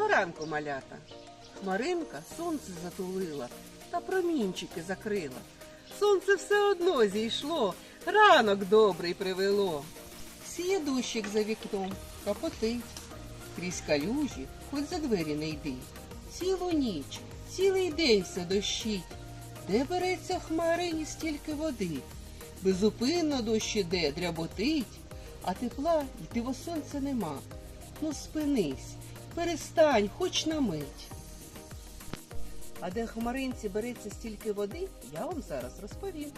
Доброго ранку, малята. Хмаринка сонце затулила та промінчики закрила. Сонце все одно зійшло, ранок добрий привело. Сіє дощик за вікном, капотить. Крізь калюжі, хоч за двері не йди. Цілу ніч, цілий день все дощить. Де береться хмарині стільки води? Безупинно дощ іде, дряботить, а тепла й диво сонця нема. Ну спинись, перестань, хоч на мить. А де хмаринці береться стільки води, я вам зараз розповім.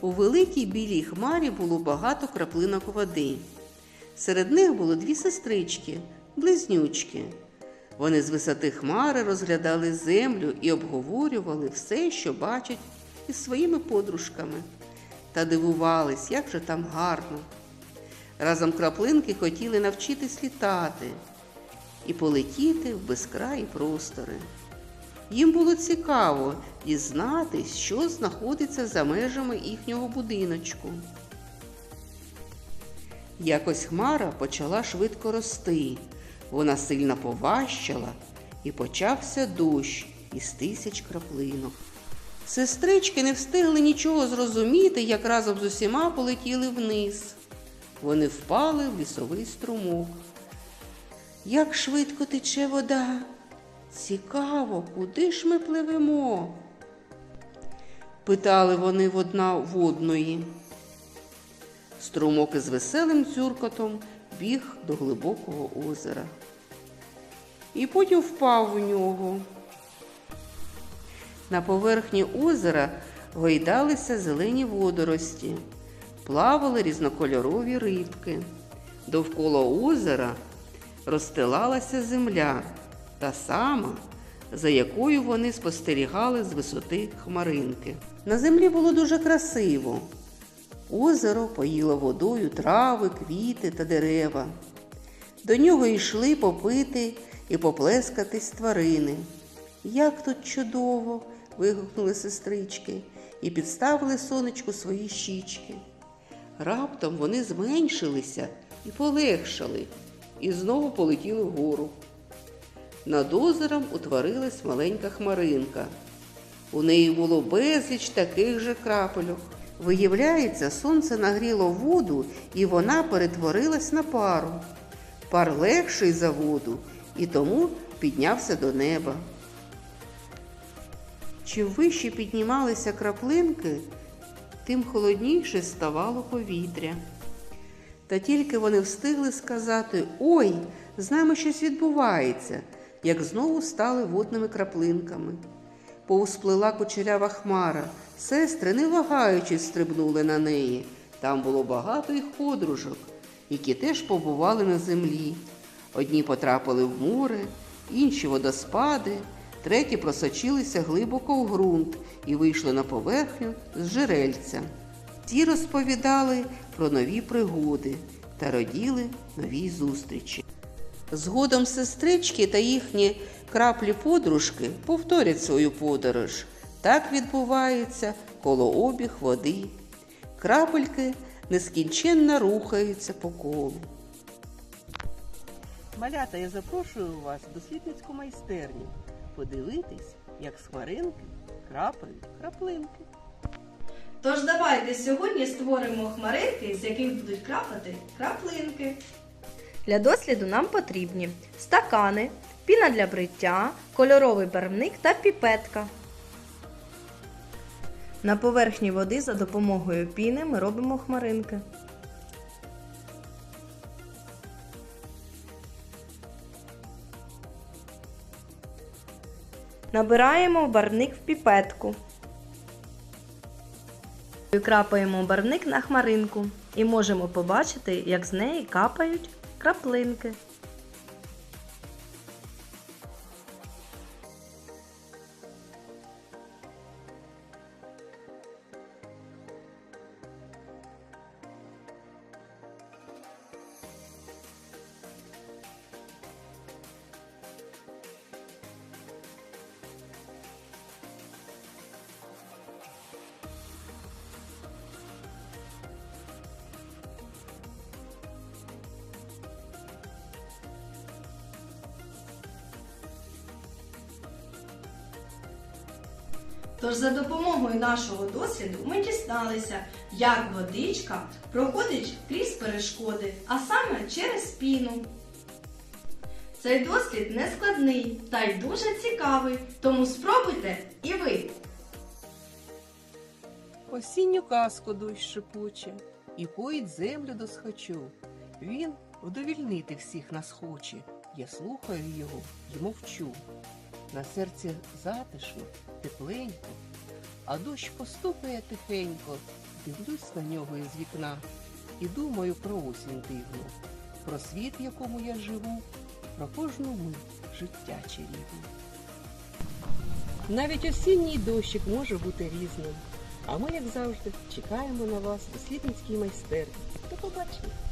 У великій білій хмарі було багато краплинок води. Серед них було дві сестрички, близнючки. Вони з висоти хмари розглядали землю і обговорювали все, що бачать із своїми подружками, та дивувались, як же там гарно. Разом краплинки хотіли навчитись літати і полетіти в безкраї простори. Їм було цікаво дізнатись, що знаходиться за межами їхнього будиночку. Якось хмара почала швидко рости. Вона сильно поважчала і почався дощ із тисяч краплинок. Сестрички не встигли нічого зрозуміти, як разом з усіма полетіли вниз. Вони впали в лісовий струмок. Як швидко тече вода. Цікаво, куди ж ми пливемо? Питали вони в одна в одної. Струмок із веселим дзюркотом біг до глибокого озера. І потім впав в нього. На поверхні озера гойдалися зелені водорості, плавали різнокольорові рибки. Довкола озера розстилалася земля, та сама, за якою вони спостерігали з висоти хмаринки. На землі було дуже красиво. Озеро поїло водою трави, квіти та дерева. До нього йшли попити і поплескатись тварини. Як тут чудово! вигукнули сестрички і підставили сонечку свої щічки. Раптом вони зменшилися і полегшали, і знову полетіли вгору. Над озером утворилась маленька хмаринка. У неї було безліч таких же крапельок. Виявляється, сонце нагріло воду, і вона перетворилась на пару. Пар легший за воду і тому піднявся до неба. Чим вище піднімалися краплинки, тим холодніше ставало повітря. Та тільки вони встигли сказати Ой, з нами щось відбувається, як знову стали водними краплинками. Повсплила кучерява хмара, сестри, не вагаючись, стрибнули на неї. Там було багато їх подружок, які теж побували на землі. Одні потрапили в море, інші водоспади, треті просочилися глибоко в ґрунт і вийшли на поверхню з жерельця. Ті розповідали про нові пригоди та раділи новій зустрічі. Згодом сестрички та їхні краплі подружки повторять свою подорож. Так відбувається колообіг води. Крапельки нескінченно рухаються по колу. Малята, я запрошую вас в дослідницьку майстерню. Подивитись, як з хмаринки крапають краплинки. Тож давайте сьогодні створимо хмаринки, з яких будуть крапати краплинки. Для досліду нам потрібні стакани, піна для бриття, кольоровий барвник та піпетка. На поверхні води за допомогою піни ми робимо хмаринки. Набираємо барвник в піпетку. Крапаємо барвник на хмаринку і можемо побачити, як з неї капають краплинки. Тож за допомогою нашого досвіду ми дізналися, як водичка проходить крізь перешкоди, а саме через піну. Цей дослід не складний та й дуже цікавий, тому спробуйте і ви. Осінню казку дощ шепоче, і поїть землю досхочу. Він вдовільнити всіх нас хоче. Я слухаю його й мовчу. На серці затишно, тепленько, а дощ постукає тихенько. Дивлюсь на нього із вікна і думаю про осінь дивну, про світ, в якому я живу, про кожну мить життя чарівну. Навіть осінній дощик може бути різним. А ми, як завжди, чекаємо на вас у дослідницькій майстерні. До побачення!